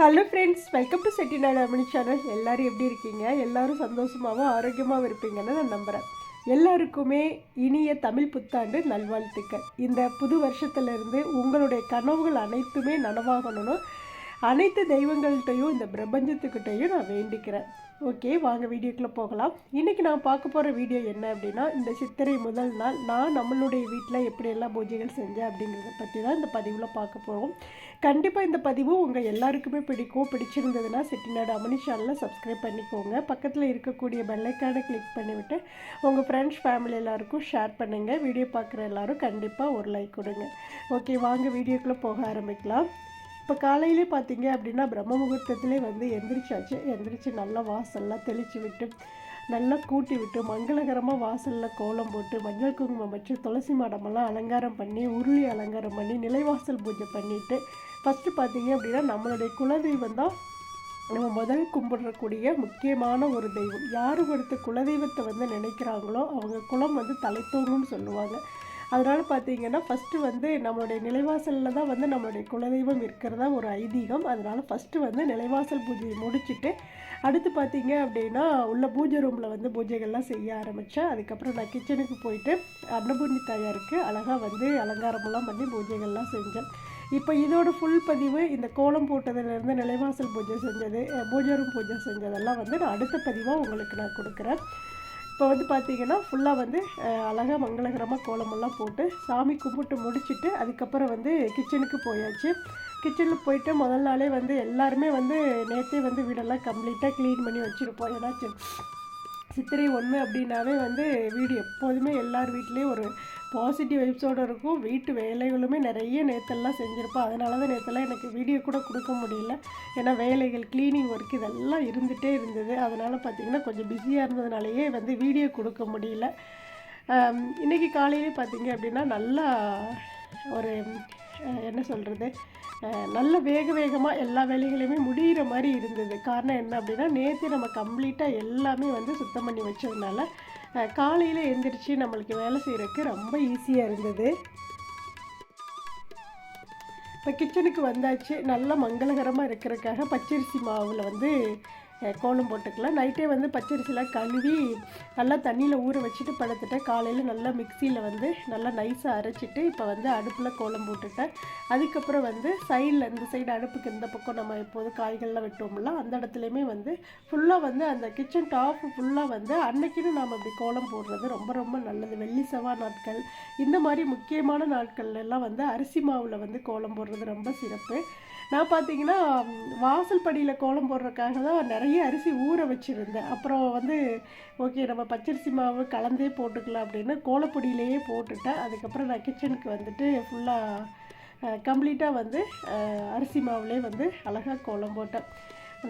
Hello friends welcome to Chettinad அமணி channel எல்லோரும் எப்படி இருக்கீங்க? எல்லோரும் சந்தோஷமாகவும் ஆரோக்கியமாகவும் இருப்பீங்கன்னு நான் நம்புகிறேன் எல்லாருக்குமே இனிய தமிழ் புத்தாண்டு நல்வாழ்த்துக்கள். இந்த புது வருஷத்துலேருந்து உங்களுடைய கனவுகள் அனைத்துமே நனவாகணும்னு அனைத்து தெய்வங்கள்கிட்டையும் இந்த பிரபஞ்சத்துக்கிட்டையும் நான் வேண்டிக்கிறேன். ஓகே வாங்க வீடியோக்குள்ளே போகலாம். இன்றைக்கி நான் பார்க்க போகிற வீடியோ என்ன அப்படின்னா இந்த சித்திரை முதல் நாள் நான் நம்மளுடைய வீட்டில் எப்படியெல்லாம் பூஜைகள் செஞ்சேன் அப்படிங்கிறத பற்றி தான் இந்த பதிவில் பார்க்க போகிறோம் கண்டிப்பாக இந்த பதிவு உங்கள் எல்லாருக்குமே பிடிக்கும். பிடிச்சிருந்ததுன்னா செட்டிநாடு அமனி சேனலில் சப்ஸ்கிரைப் பண்ணிக்கோங்க. பக்கத்தில் இருக்கக்கூடிய பெல்லைக்கானை கிளிக் பண்ணிவிட்டு உங்கள் ஃப்ரெண்ட்ஸ் ஃபேமிலி எல்லாருக்கும் ஷேர் பண்ணுங்கள் வீடியோ பார்க்குற எல்லாரும் கண்டிப்பாக ஒரு லைக் கொடுங்க. ஓகே வாங்க வீடியோக்குள்ளே போக ஆரம்பிக்கலாம். இப்போ காலையிலே பார்த்தீங்க அப்படின்னா பிரம்ம முகூர்த்தத்திலே வந்து எந்திரிச்சாச்சு. எந்திரிச்சு நல்லா வாசல்லாம் தெளித்து விட்டு நல்லா கூட்டி விட்டு மங்களகரமாக வாசலில் கோலம் போட்டு மஞ்சள் குங்குமம் வச்சு துளசி மாடமெல்லாம் அலங்காரம் பண்ணி உருளி அலங்காரம் பண்ணி நிலைவாசல் பூஜை பண்ணிவிட்டு ஃபஸ்ட்டு பார்த்தீங்க அப்படின்னா நம்மளுடைய குலதெய்வம் தான் நம்ம முதல் கும்பிடக்கூடிய முக்கியமான ஒரு தெய்வம். யார் ஒருத்தர் குலதெய்வத்தை வந்து நினைக்கிறாங்களோ அவங்க குலம் வந்து தலைத்தோங்கும்னு சொல்லுவாங்க. அதனால் பார்த்தீங்கன்னா ஃபஸ்ட்டு வந்து நம்மளுடைய நிலைவாசலில் தான் வந்து நம்மளுடைய குலதெய்வம் இருக்கிறதா ஒரு ஐதீகம். அதனால் ஃபஸ்ட்டு வந்து நிலைவாசல் பூஜையை முடிச்சுட்டு அடுத்து பார்த்தீங்க அப்படின்னா உள்ள பூஜை ரூமில் வந்து பூஜைகள்லாம் செய்ய ஆரம்பித்தேன் அதுக்கப்புறம் நான் கிச்சனுக்கு போயிட்டு அன்னபூர்ணி தாயாருக்கு அழகாக வந்து அலங்காரமெல்லாம் பண்ணி பூஜைகள்லாம் செஞ்சேன். இப்போ இதோட ஃபுல் பதிவு இந்த கோலம் போட்டதுலேருந்து நிலைவாசல் பூஜை செஞ்சது பூஜை ரூம் பூஜை செஞ்சதெல்லாம் வந்து நான் அடுத்த பதிவாக உங்களுக்கு நான் கொடுக்குறேன். இப்போ வந்து பார்த்தீங்கன்னா ஃபுல்லாக வந்து அழகாக அழகா மங்களகரமாக கோலமெல்லாம் போட்டு சாமி கும்பிட்டு முடிச்சுட்டு அதுக்கப்புறம் வந்து கிச்சனுக்கு போயாச்சு. கிச்சனில் போயிட்டு முதல் நாளே வந்து எல்லாருமே வந்து நேற்றே வந்து வீடெல்லாம் கம்ப்ளீட்டாக க்ளீன் பண்ணி வச்சுருப்போம். ஏன்னாச்சும் சித்திரை ஒன்று அப்படின்னாவே வந்து வீடு எப்போதுமே எல்லார் வீட்லேயும் ஒரு பாசிட்டிவ் வைப்ஸோடு இருக்கும். வீட்டு வேலைகளுமே நிறைய நேத்தெல்லாம் செஞ்சுருப்போம் அதனால தான் நேத்தெல்லாம் எனக்கு வீடியோ கூட கொடுக்க முடியல. ஏன்னா வேலைகள் க்ளீனிங் ஒர்க் இதெல்லாம் இருந்துகிட்டே இருந்தது. அதனால் பார்த்திங்கன்னா கொஞ்சம் பிஸியாக இருந்ததுனாலேயே வந்து வீடியோ கொடுக்க முடியல. இன்றைக்கி இன்னைக்கு காலையிலே பார்த்தீங்க அப்படின்னா நல்லா ஒரு என்ன சொல்கிறது நல்ல வேக வேகமாக எல்லா வேலைகளையுமே முடிகிற மாதிரி இருந்தது. காரணம் என்ன அப்படின்னா நேற்று நம்ம கம்ப்ளீட்டாக எல்லாமே வந்து சுத்தம் பண்ணி வச்சதுனால காலையில் எந்திரிச்சு நம்மளுக்கு வேலை செய்கிறதுக்கு ரொம்ப ஈஸியாக இருந்தது. இப்போ கிச்சனுக்கு வந்தாச்சு. நல்லா மங்களகரமாக இருக்கிறதுக்காக பச்சரிசி மாவில் வந்து கோலம் போட்டுக்கலாம். நைட்டே வந்து பச்சரிசிலாம் கழுவி நல்லா தண்ணியில் ஊற வச்சுட்டு படுத்துட்டேன். காலையில் நல்லா மிக்சியில் வந்து நல்லா நைஸாக அரைச்சிட்டு இப்போ வந்து அடுப்பில் கோலம் போட்டுட்டேன். அதுக்கப்புறம் வந்து சைடில் இந்த சைடு அடுப்புக்கு இந்த பக்கம் நம்ம எப்போதும் காய்கள்லாம் வெட்டுவோம்ல அந்த இடத்துலையுமே வந்து ஃபுல்லாக வந்து அந்த கிச்சன் டாப் ஃபுல்லாக வந்து அன்னைக்குன்னு நாம் இப்படி கோலம் போடுறது ரொம்ப ரொம்ப நல்லது. வெள்ளி செவ்வாய் நாட்கள் இந்த மாதிரி முக்கியமான நாட்கள்லாம் வந்து அரிசி மாவில் வந்து கோலம் போடுறது ரொம்ப சிறப்பு. நான் பார்த்தீங்கன்னா வாசல் படியில் கோலம் போடுறதுக்காக தான் நிறைய அரிசி ஊற வச்சுருந்தேன். அப்புறம் வந்து ஓகே நம்ம பச்சரிசி மாவு கலந்தே போட்டுக்கலாம் அப்படின்னு கோலப்பொடியிலேயே போட்டுட்டேன். அதுக்கப்புறம் நான் கிச்சனுக்கு வந்துட்டு ஃபுல்லாக கம்ப்ளீட்டாக வந்து அரிசி மாவுலேயே வந்து அழகாக கோலம் போட்டேன்.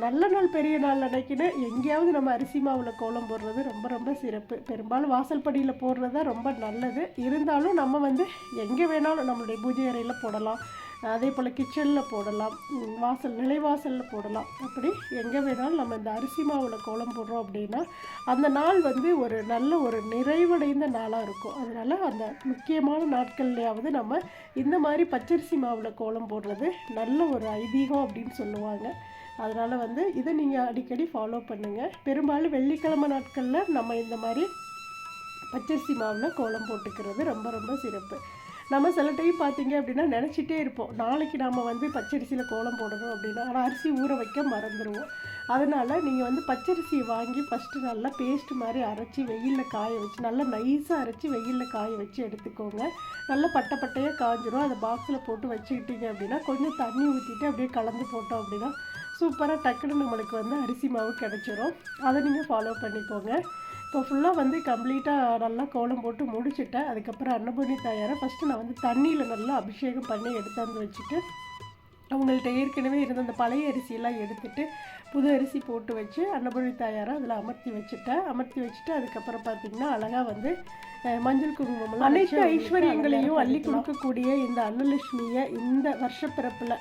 நல்ல நாள் பெரிய நாள் அன்னைக்குன்னு எங்கேயாவது நம்ம அரிசி மாவில் கோலம் போடுறது ரொம்ப ரொம்ப சிறப்பு. பெரும்பாலும் வாசல் படியில் போடுறது தான் ரொம்ப நல்லது. இருந்தாலும் நம்ம வந்து எங்கே வேணாலும் நம்மளுடைய பூஜை அறையில் போடலாம். அதே போல் கிச்சனில் போடலாம். வாசல் நிலைவாசலில் போடலாம். அப்படி எங்கே வேணாலும் நம்ம இந்த அரிசி மாவில் கோலம் போடுறோம் அப்படின்னா அந்த நாள் வந்து ஒரு நல்ல ஒரு நிறைவடைந்த நாளாக இருக்கும். அதனால் அந்த முக்கியமான நாட்கள்லையாவது நம்ம இந்த மாதிரி பச்சரிசி மாவில் கோலம் போடுறது நல்ல ஒரு ஐதீகம் அப்படின்னு சொல்லுவாங்க. அதனால் வந்து இதை நீங்கள் அடிக்கடி ஃபாலோ பண்ணுங்கள் பெரும்பாலும் வெள்ளிக்கிழமை நாட்களில் நம்ம இந்த மாதிரி பச்சரிசி மாவில் கோலம் போட்டுக்கிறது ரொம்ப ரொம்ப சிறப்பு. நம்ம சில டைம் பார்த்தீங்க அப்படின்னா நினச்சிட்டே இருப்போம். நாளைக்கு நாம் வந்து பச்சரிசியில் கோலம் போடணும் அப்படின்னா ஆனால் அரிசி ஊற வைக்க மறந்துடுவோம் அதனால் நீங்கள் வந்து பச்சரிசியை வாங்கி ஃபஸ்ட்டு நல்லா பேஸ்ட் மாதிரி அரைச்சி வெயிலில் காய வச்சு நல்லா நைஸாக அரைச்சி வெயிலில் காய வச்சு எடுத்துக்கோங்க. நல்லா பட்டை பட்டையாக காஞ்சிரும். அதை பாக்ஸில் போட்டு வச்சுக்கிட்டீங்க அப்படின்னா கொஞ்சம் தண்ணி ஊற்றிட்டு அப்படியே கலந்து போட்டோம் அப்படின்னா சூப்பராக டக்குன்னு நம்மளுக்கு வந்து அரிசி மாவு கிடச்சிரும். அதை நீங்கள் ஃபாலோ பண்ணிக்கோங்க. இப்போ ஃபுல்லாக வந்து கம்ப்ளீட்டாக நல்லா கோலம் போட்டு முடிச்சுட்டேன். அதுக்கப்புறம் அன்னபூர்ணி தாயாரை ஃபஸ்ட்டு நான் வந்து தண்ணியில் நல்லா அபிஷேகம் பண்ணி எடுத்தாந்து வச்சுட்டு அவங்கள்ட்ட ஏற்கனவே இருந்த அந்த பழைய அரிசியெல்லாம் எடுத்துட்டு புது அரிசி போட்டு வச்சு அன்னபூர்ணி தாயாரை அதில் அமர்த்தி வச்சுட்டேன். அமர்த்தி வச்சுட்டு அதுக்கப்புறம் பார்த்தீங்கன்னா அழகாக வந்து மஞ்சள் குங்குமம் அனைத்து ஐஸ்வர்யங்களையும் அள்ளி கொடுக்கக்கூடிய இந்த அன்னலட்சுமியை இந்த வருஷப்பிறப்பில்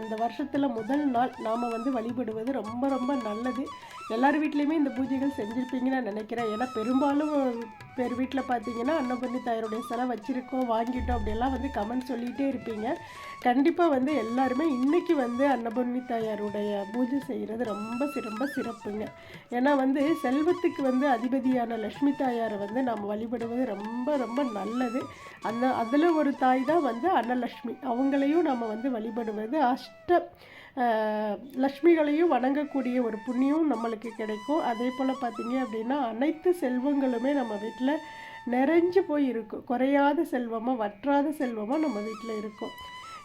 அந்த வருஷத்தில் முதல் நாள் நாம் வந்து வழிபடுவது ரொம்ப ரொம்ப நல்லது. எல்லார் வீட்லேயுமே இந்த பூஜைகள் செஞ்சுருப்பீங்கன்னு நான் நினைக்கிறேன். ஏன்னா பெரும்பாலும் பேர் வீட்டில் பார்த்தீங்கன்னா அன்னபூர்ணி தாயருடைய சிலை வச்சுருக்கோம் வாங்கிட்டோம் அப்படியெல்லாம் வந்து கமெண்ட் சொல்லிகிட்டே இருப்பீங்க. கண்டிப்பாக வந்து எல்லாருமே இன்றைக்கி வந்து அன்னபூர்ணி தாயாருடைய பூஜை செய்கிறது ரொம்ப ரொம்ப சிறப்புங்க. ஏன்னா வந்து செல்வத்துக்கு வந்து அதிபதியான லக்ஷ்மி தாயாரை வந்து நாம் வழிபடுவது ரொம்ப ரொம்ப நல்லது. அந்த அதில் ஒரு தாய் தான் வந்து அன்னலக்ஷ்மி அவங்களையும் நம்ம வந்து வழிபடுவது அஷ்ட லக்ஷ்மிகளையும் வணங்கக்கூடிய ஒரு புண்ணியம் நம்மளுக்கு கிடைக்கும். அதே போல் பார்த்திங்க அப்படின்னா அனைத்து செல்வங்களுமே நம்ம வீட்டில் நிறைஞ்சு போய் இருக்கும். குறையாத செல்வமாக வற்றாத செல்வமாக நம்ம வீட்டில் இருக்கும்.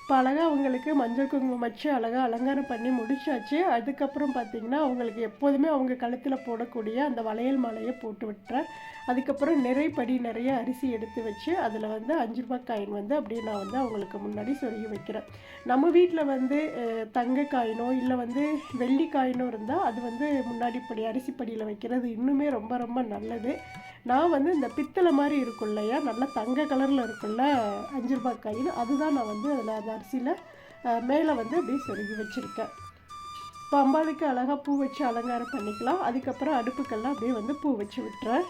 இப்போ அழகாக அவங்களுக்கு மஞ்சள் குங்குமம் வச்சு அழகாக அலங்காரம் பண்ணி முடிச்சாச்சு. அதுக்கப்புறம் பார்த்திங்கன்னா அவங்களுக்கு எப்போதுமே அவங்க கழுத்தில் போடக்கூடிய அந்த வளையல் மாலையை போட்டு விட்டுறேன். அதுக்கப்புறம் நிறைப்படி நிறைய அரிசி எடுத்து வச்சு அதில் வந்து அஞ்சு ரூபாய் காயின் வந்து அப்படியே நான் வந்து அவங்களுக்கு முன்னாடி சொருகி வைக்கிறேன். நம்ம வீட்டில் வந்து தங்க காயினோ இல்லை வந்து வெள்ளி காயினோ இருந்தால் அது வந்து முன்னாடி படி அரிசி படியில் வைக்கிறது இன்னுமே ரொம்ப ரொம்ப நல்லது. நான் வந்து இந்த பித்தளை மாதிரி இருக்கும் இல்லையா? நல்லா தங்க கலரில் இருக்குல்ல அஞ்சு ரூபாய் காயின் அதுதான் நான் வந்து அதில் அந்த அரிசியில் மேலே வந்து அப்படியே சொருகி வச்சுருக்கேன். இப்போ அம்பாளுக்கு அழகாக பூ வச்சு அலங்காரம் பண்ணிக்கலாம். அதுக்கப்புறம் அடுப்புக்கெல்லாம் அப்படியே வந்து பூ வச்சு விட்டுறேன்.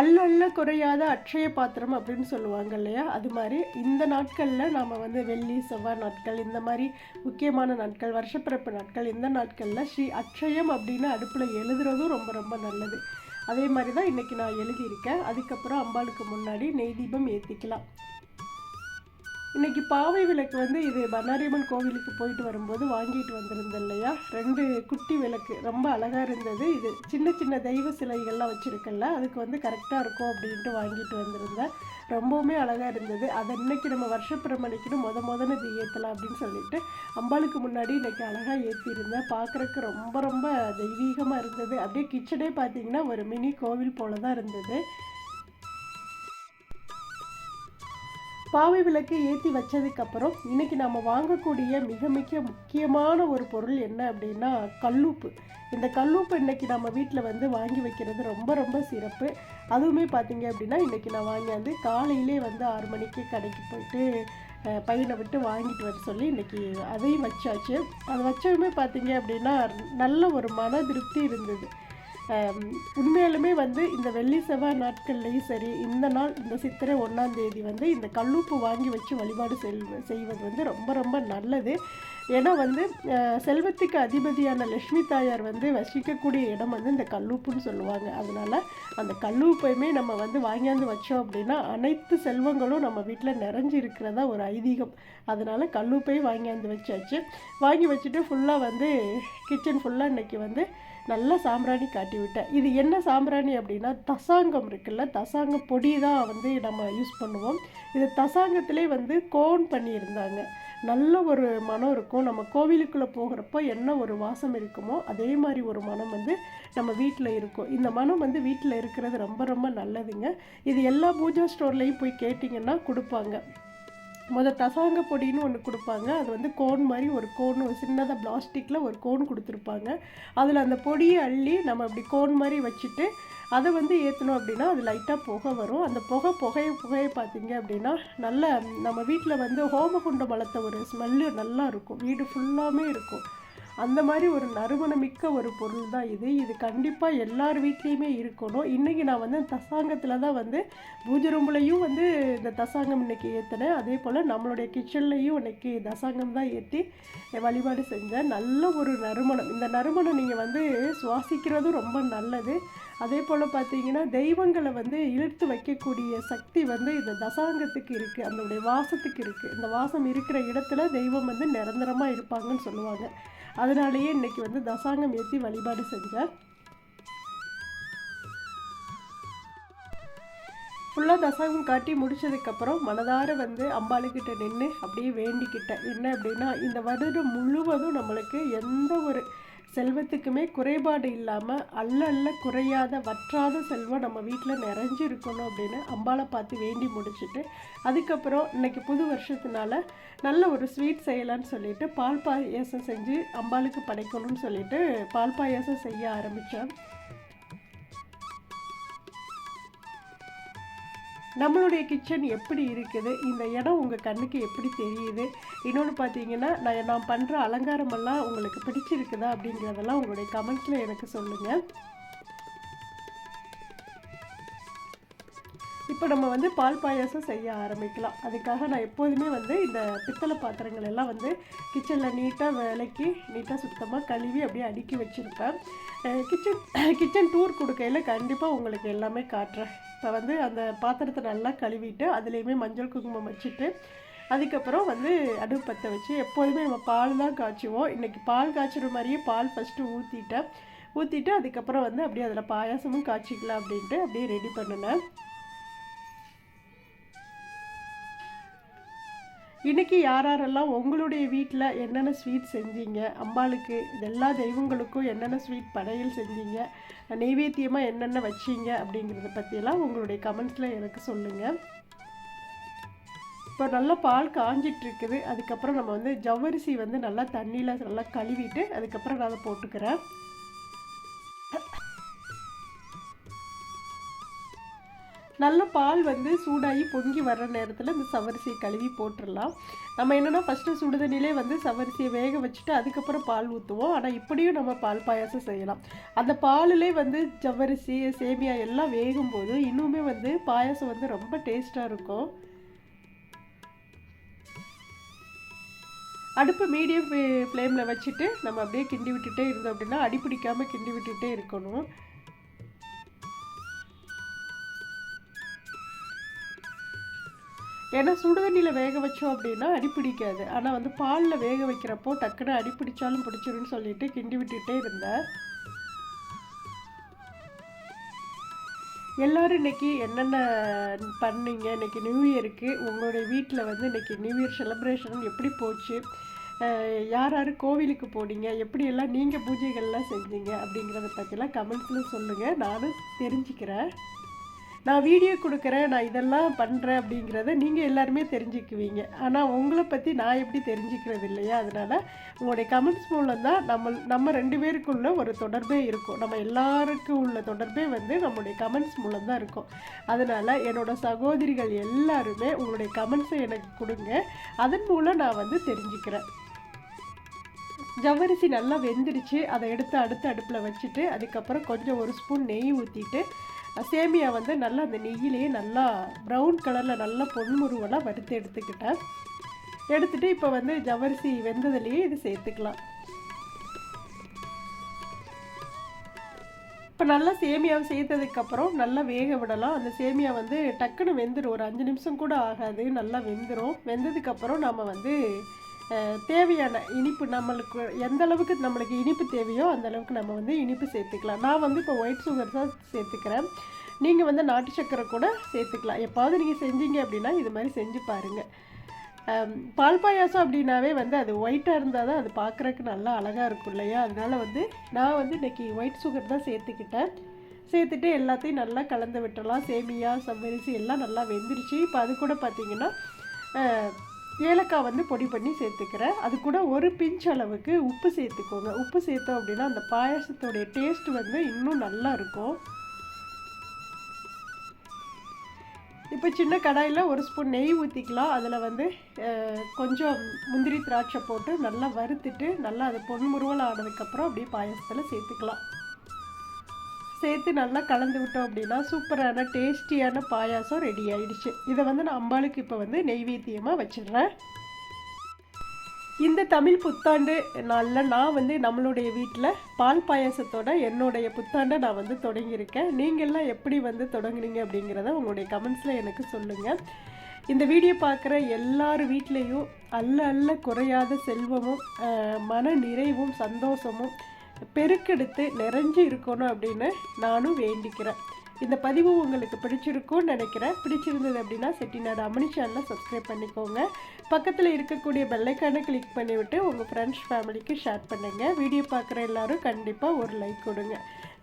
அல்லல்ல குறையாத அட்சய பாத்திரம் அப்படின்னு சொல்லுவாங்க இல்லையா? அது மாதிரி இந்த நாட்களில் நாம் வந்து வெள்ளி செவ்வாய் நாட்கள் இந்த மாதிரி முக்கியமான நாட்கள் வருஷப்பிறப்பு நாட்கள் இந்த நாட்களில் ஸ்ரீ அட்சயம் அப்படின்னு அடுப்பில் எழுதுறதும் ரொம்ப ரொம்ப நல்லது. அதே மாதிரி தான் இன்றைக்கி நான் எழுதியிருக்கேன். அதுக்கப்புறம் அம்பாளுக்கு முன்னாடி நெய் தீபம் ஏற்றிக்கலாம் இன்றைக்கி பாவை விளக்கு வந்து இது பன்னாரியம்மன் கோவிலுக்கு போயிட்டு வரும்போது வாங்கிட்டு வந்திருந்தேன் இல்லையா? ரெண்டு குட்டி விளக்கு. ரொம்ப அழகாக இருந்தது இது. சின்ன சின்ன தெய்வ சிலைகள்லாம் வச்சுருக்கல அதுக்கு வந்து கரெக்டாக இருக்கும் அப்படின்ட்டு வாங்கிட்டு வந்திருந்தேன். ரொம்பவுமே அழகாக இருந்தது. அதை இன்னைக்கு நம்ம வருஷப்பிரமணிக்குன்னு முத முதல்ல இது ஏற்றலாம் அப்படின்னு சொல்லிட்டு அம்பாளுக்கு முன்னாடி இன்றைக்கி அழகாக ஏற்றிருந்தேன் பார்க்குறக்கு ரொம்ப ரொம்ப தெய்வீகமாக இருந்தது. அப்படியே கிச்சனே பார்த்தீங்கன்னா ஒரு மினி கோவில் போல தான் இருந்தது. பாவை விளக்கு ஏற்றி வச்சதுக்கப்புறம் இன்றைக்கி நம்ம வாங்கக்கூடிய மிக மிக முக்கியமான ஒரு பொருள் என்ன அப்படின்னா கல்லூப்பு. இந்த கல்லூப்பு இன்றைக்கி நம்ம வீட்டில் வந்து வாங்கி வைக்கிறது ரொம்ப ரொம்ப சிறப்பு. அதுவுமே பார்த்திங்க அப்படின்னா இன்றைக்கி நான் வாங்கியாந்து காலையிலே வந்து ஆறு மணிக்கு கடைக்கு போயிட்டு பையனை விட்டு வாங்கிட்டு வர சொல்லி இன்றைக்கி அதையும் வச்சாச்சு. அது வச்சதுமே பார்த்திங்க அப்படின்னா நல்ல ஒரு மன திருப்தி இருந்தது. உண்மையாலுமே வந்து இந்த வெள்ளி செவ்வாய் நாட்கள்லேயும் சரி இந்த நாள் இந்த சித்திரை ஒன்றாம் தேதி வந்து இந்த கல்லூப்பு வாங்கி வச்சு வழிபாடு செல் செய்வது வந்து ரொம்ப ரொம்ப நல்லது. ஏன்னா வந்து செல்வத்துக்கு அதிபதியான லக்ஷ்மி தாயார் வந்து வசிக்கக்கூடிய இடம் வந்து இந்த கல்லூப்புன்னு சொல்லுவாங்க. அதனால் அந்த கல்லூப்பையுமே நம்ம வந்து வாங்கியாந்து வச்சோம் அப்படின்னா அனைத்து செல்வங்களும் நம்ம வீட்டில் நிறைஞ்சு இருக்கிறதா ஒரு ஐதீகம். அதனால் கல்லூப்பையும் வாங்கியாந்து வச்சாச்சு. வாங்கி வச்சுட்டு ஃபுல்லாக வந்து கிச்சன் ஃபுல்லாக இன்றைக்கி வந்து நல்லா சாம்பிராணி காட்டி விட்டேன். இது என்ன சாம்பிராணி அப்படின்னா தசாங்கம் இருக்குல்ல தசாங்க பொடி தான் வந்து நம்ம யூஸ் பண்ணுவோம். இது தசாங்கத்திலே வந்து கோன் பண்ணியிருந்தாங்க. நல்ல ஒரு மனம் இருக்கும். நம்ம கோவிலுக்குள்ளே போகிறப்போ என்ன ஒரு வாசம் இருக்குமோ அதே மாதிரி ஒரு மனம் வந்து நம்ம வீட்டில் இருக்கும். இந்த மனம் வந்து வீட்டில் இருக்கிறது ரொம்ப ரொம்ப நல்லதுங்க. இது எல்லா பூஜா ஸ்டோர்லேயும் போய் கேட்டிங்கன்னா கொடுப்பாங்க. முதல் தசாங்க பொடின்னு ஒன்று கொடுப்பாங்க. அது வந்து கோன் மாதிரி ஒரு கோன் ஒரு சின்னதாக பிளாஸ்டிக்கில் ஒரு கோன் கொடுத்துருப்பாங்க. அதில் அந்த பொடியை அள்ளி நம்ம அப்படி கோன் மாதிரி வச்சுட்டு அதை வந்து ஏற்றணும் அப்படின்னா அது லைட்டாக புகை வரும். அந்த புகை புகையை புகையை பார்த்தீங்க அப்படின்னா நல்ல நம்ம வீட்டில் வந்து ஹோமகுண்டம் வளர்த்த ஒரு ஸ்மெல்லு நல்லா இருக்கும். வீடு ஃபுல்லாமே இருக்கும். அந்த மாதிரி ஒரு நறுமணமிக்க ஒரு பொருள் தான் இது. இது கண்டிப்பாக எல்லார் வீட்லேயுமே இருக்கணும். இன்றைக்கி நான் வந்து தசாங்கத்தில் தான் வந்து பூஜை ரூம்லையும் வந்து இந்த தசாங்கம் இன்றைக்கி ஏற்றினேன் அதே போல் நம்மளுடைய கிச்சன்லேயும் இன்றைக்கி தசாங்கம் தான் ஏற்றி வழிபாடு செஞ்சேன். நல்ல ஒரு நறுமணம். இந்த நறுமணம் நீங்கள் வந்து சுவாசிக்கிறதும் ரொம்ப நல்லது. அதே போல் பார்த்தீங்கன்னா தெய்வங்களை வந்து இழுத்து வைக்கக்கூடிய சக்தி வந்து இந்த தசாங்கத்துக்கு இருக்குது அதனுடைய வாசத்துக்கு இருக்குது இந்த வாசம் இருக்கிற இடத்துல தெய்வம் வந்து நிரந்தரமாக இருப்பாங்கன்னு சொல்லுவாங்க. அதனாலேயே இன்றைக்கி வந்து தசாங்கம் ஏற்றி வழிபாடு செஞ்சேன். ஃபுல்லாக தசாங்கம் காட்டி முடித்ததுக்கப்புறம் மனதார வந்து அம்பாளுக்கிட்ட நின்று அப்படியே வேண்டிக்கிட்டேன். என்ன அப்படின்னா இந்த வருடம் முழுவதும் நம்மளுக்கு எந்த ஒரு செல்வத்துக்குமே குறைபாடு இல்லாமல் அல்ல அல்ல குறையாத வற்றாத செல்வம் நம்ம வீட்டில் நிறைஞ்சு இருக்கணும் அப்படின்னு அம்பாளை பார்த்து வேண்டி முடிச்சுட்டு அதுக்கப்புறம் இன்றைக்கி புது வருஷத்தினால நல்ல ஒரு ஸ்வீட் செய்யலான்னு சொல்லிட்டு பால் பாயாசம் செஞ்சு அம்பாளுக்கு படைக்கணும்னு சொல்லிட்டு பால் பாயாசம் செய்ய ஆரம்பித்தேன் நம்மளுடைய கிச்சன் எப்படி இருக்குது? இந்த இடம் உங்கள் கண்ணுக்கு எப்படி தெரியுது? இன்னொன்று பார்த்தீங்கன்னா நான் நான் பண்ணுற அலங்காரமெல்லாம் உங்களுக்கு பிடிச்சிருக்குதா அப்படிங்கிறதெல்லாம் உங்களுடைய கமெண்ட்ஸில் எனக்கு சொல்லுங்கள் இப்போ நம்ம வந்து பால் பாயாசம் செய்ய ஆரம்பிக்கலாம். அதுக்காக நான் எப்போதுமே வந்து இந்த பித்தளை பாத்திரங்கள் எல்லாம் வந்து கிச்சனில் நீட்டாக விளக்கி நீட்டாக சுத்தமாக கழுவி அப்படியே அடுக்கி வச்சுருப்பேன். கிச்சன் கிச்சன் டூர் கொடுக்கையில் கண்டிப்பாக உங்களுக்கு எல்லாமே காட்டுறேன். இப்போ வந்து அந்த பாத்திரத்தை நல்லா கழுவிட்டு அதுலேயுமே மஞ்சள் குங்குமம் வச்சுட்டு அதுக்கப்புறம் வந்து அடுப்பு பற்ற வச்சு எப்போதுமே நம்ம பால் தான் காய்ச்சுவோம். இன்றைக்கி பால் காய்ச்சுற மாதிரியே பால் ஃபஸ்ட்டு ஊற்றிட்டேன் ஊற்றிட்டு அதுக்கப்புறம் வந்து அப்படியே அதில் பாயாசமும் காய்ச்சிக்கலாம் அப்படின்ட்டு அப்படியே ரெடி பண்ணினேன். இன்றைக்கி யார் யாரெல்லாம் உங்களுடைய வீட்டில் என்னென்ன ஸ்வீட் செஞ்சீங்க? அம்பாளுக்கு இது எல்லா தெய்வங்களுக்கும் என்னென்ன ஸ்வீட் படையல் செஞ்சீங்க? நைவேத்தியமாக என்னென்ன வச்சீங்க? அப்படிங்கிறத பற்றியெல்லாம் உங்களுடைய கமெண்ட்ஸில் எனக்கு சொல்லுங்கள் இப்போ நல்லா பால் காஞ்சிட்ருக்குது அதுக்கப்புறம் நம்ம வந்து ஜவ்வரிசி வந்து நல்லா தண்ணியில் நல்லா கழுவிட்டு அதுக்கப்புறம் நான் அதை போட்டுக்கிறேன். நல்ல பால் வந்து சூடாகி பொங்கி வர்ற நேரத்தில் இந்த சவரிசியை கழுவி போட்டுடலாம். நம்ம என்னென்னா ஃபஸ்ட்டு சுடுதண்ணிலே வந்து சவரிசியை வேக வச்சுட்டு அதுக்கப்புறம் பால் ஊற்றுவோம் ஆனால் இப்படியும் நம்ம பால் பாயாசம் செய்யலாம். அந்த பாலிலே வந்து ஜவ்வரிசி சேமியா எல்லாம் வேகும்போது இன்னுமே வந்து பாயாசம் வந்து ரொம்ப டேஸ்ட்டாக இருக்கும். அடுப்பு மீடியம் ஃப்ளேமில் வச்சுட்டு நம்ம அப்படியே கிண்டி விட்டுட்டே இருந்தோம் அப்படின்னா அடிப்பிடிக்காமல் கிண்டி விட்டுகிட்டே இருக்கணும். ஏன்னா சுடுதண்ணியில் வேக வச்சோம் அப்படின்னா அடிப்பிடிக்காது ஆனால் வந்து பாலில் வேக வைக்கிறப்போ டக்குன்னு அடிப்பிடிச்சாலும் பிடிச்சிருன்னு சொல்லிட்டு கிண்டி விட்டுட்டே இருந்தேன். எல்லோரும் இன்றைக்கி என்னென்ன பண்ணீங்க? இன்றைக்கி நியூ இயருக்கு உங்களுடைய வீட்டில் வந்து இன்றைக்கி நியூ இயர் செலிப்ரேஷன் எப்படி போச்சு? யார் யார் கோவிலுக்கு போனீங்க? எப்படியெல்லாம் நீங்கள் பூஜைகள்லாம் செஞ்சீங்க? அப்படிங்கிறத பற்றிலாம் கமெண்ட்ஸில் சொல்லுங்கள் நானும் தெரிஞ்சுக்கிறேன். நான் வீடியோ கொடுக்குறேன் நான் இதெல்லாம் பண்ணுறேன் அப்படிங்கிறத நீங்கள் எல்லாருமே தெரிஞ்சுக்குவீங்க. ஆனால் உங்களை பற்றி நான் எப்படி தெரிஞ்சுக்கிறது இல்லையா? அதனால் உங்களுடைய கமெண்ட்ஸ் மூலம் தான் நம்ம நம்ம ரெண்டு பேருக்குள்ள ஒரு தொடர்பே இருக்கும். நம்ம எல்லாருக்கும் உள்ள தொடர்பே வந்து நம்முடைய கமெண்ட்ஸ் மூலம் தான் இருக்கும். அதனால் என்னோடய சகோதரிகள் எல்லாருமே உங்களுடைய கமெண்ட்ஸை எனக்கு கொடுங்க. அதன் மூலம் நான் வந்து தெரிஞ்சுக்கிறேன். ஜவ்வரிசி நல்லா வெந்துடுச்சு. அதை எடுத்து அடுத்த அடுப்பில் வச்சுட்டு அதுக்கப்புறம் கொஞ்சம் ஒரு ஸ்பூன் நெய் ஊற்றிட்டு சேமியா வந்து நல்லா அந்த நெய்யிலேயே நல்லா ப்ரௌன் கலரில் நல்லா பொன்முருவெல்லாம் வறுத்து எடுத்துக்கிட்டேன். எடுத்துகிட்டு இப்போ வந்து ஜவரிசி வெந்ததுலேயே இது சேர்த்துக்கலாம். இப்போ நல்லா சேமியாவை சேர்த்ததுக்கப்புறம் நல்லா வேக விடலாம். அந்த சேமியா வந்து டக்குன்னு வெந்துடும் ஒரு அஞ்சு நிமிஷம் கூட ஆகாது. நல்லா வெந்துடும் வெந்ததுக்கப்புறம் நம்ம வந்து தேவையான இனிப்பு நம்மளுக்கு எந்த அளவுக்கு நம்மளுக்கு இனிப்பு தேவையோ அந்த அளவுக்கு நம்ம வந்து இனிப்பு சேர்த்துக்கலாம். நான் வந்து இப்போ ஒயிட் சுகர் தான் சேர்த்துக்கிறேன். நீங்கள் வந்து நாட்டு சக்கரை கூட சேர்த்துக்கலாம். எப்பாவது நீங்கள் செஞ்சீங்க அப்படின்னா இது மாதிரி செஞ்சு பாருங்கள் பால் பாயாசம் அப்படின்னாவே வந்து அது ஒயிட்டாக இருந்தால் தான் அது பார்க்குறக்கு நல்லா அழகாக இருக்கும் இல்லையா? அதனால் வந்து நான் வந்து இன்றைக்கி ஒயிட் சுகர் தான் சேர்த்துக்கிட்டேன். சேர்த்துட்டு எல்லாத்தையும் நல்லா கலந்து விட்டுடலாம் சேமியா சம்மரிசி எல்லாம் நல்லா வெந்துருச்சு. இப்போ அது கூட பார்த்திங்கன்னா ஏலக்காய் வந்து பொடி பண்ணி சேர்த்துக்கிறேன். அது கூட ஒரு பிஞ்ச் அளவுக்கு உப்பு சேர்த்துக்கோங்க. உப்பு சேர்த்தோம் அப்படின்னா அந்த பாயாசத்தோடைய டேஸ்ட் வந்து இன்னும் நல்லா இருக்கும். இப்போ சின்ன கடாயில் ஒரு ஸ்பூன் நெய் ஊற்றிக்கலாம் அதில் வந்து கொஞ்சம் முந்திரி திராட்சை போட்டு நல்லா வறுத்துட்டு நல்லா அது பொன்முருவல் ஆனதுக்கப்புறம் அப்படியே பாயசத்தில் சேர்த்துக்கலாம். சேர்த்து நல்லா கலந்து விட்டோம் அப்படின்னா சூப்பரான டேஸ்டியான பாயாசம் ரெடி ஆயிடுச்சு. இதை வந்து நான் அம்பாளுக்கு இப்போ வந்து நெய்வேத்தியமாக வச்சிடுறேன். இந்த தமிழ் புத்தாண்டு நாளில் நான் வந்து நம்மளுடைய வீட்டில் பால் பாயாசத்தோட என்னுடைய புத்தாண்டை நான் வந்து தொடங்கியிருக்கேன். நீங்கள்லாம் எப்படி வந்து தொடங்குனீங்க அப்படிங்கிறத உங்களுடைய கமெண்ட்ஸில் எனக்கு சொல்லுங்கள் இந்த வீடியோ பார்க்குற எல்லார் வீட்லேயும் அல்ல அல்ல குறையாத செல்வமும் மன நிறைவும் சந்தோஷமும் பெருக்கெடுத்து நிறைஞ்சு இருக்கணும் அப்படின்னு நானும் வேண்டிக்கிறேன். இந்த பதிவு உங்களுக்கு பிடிச்சிருக்கும்னு நினைக்கிறேன். பிடிச்சிருந்தது அப்படின்னா செட்டிநாடு அம்மனி சேனலை சப்ஸ்கிரைப் பண்ணிக்கோங்க. பக்கத்தில் இருக்கக்கூடிய பெல்லைக்கானை கிளிக் பண்ணிவிட்டு உங்கள் ஃப்ரெண்ட்ஸ் ஃபேமிலிக்கு ஷேர் பண்ணுங்கள் வீடியோ பார்க்குற எல்லோரும் கண்டிப்பாக ஒரு லைக் கொடுங்க.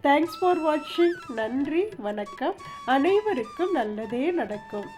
தேங்க்ஸ் ஃபார் வாட்சிங் நன்றி வணக்கம். அனைவருக்கும் நல்லதே நடக்கும்.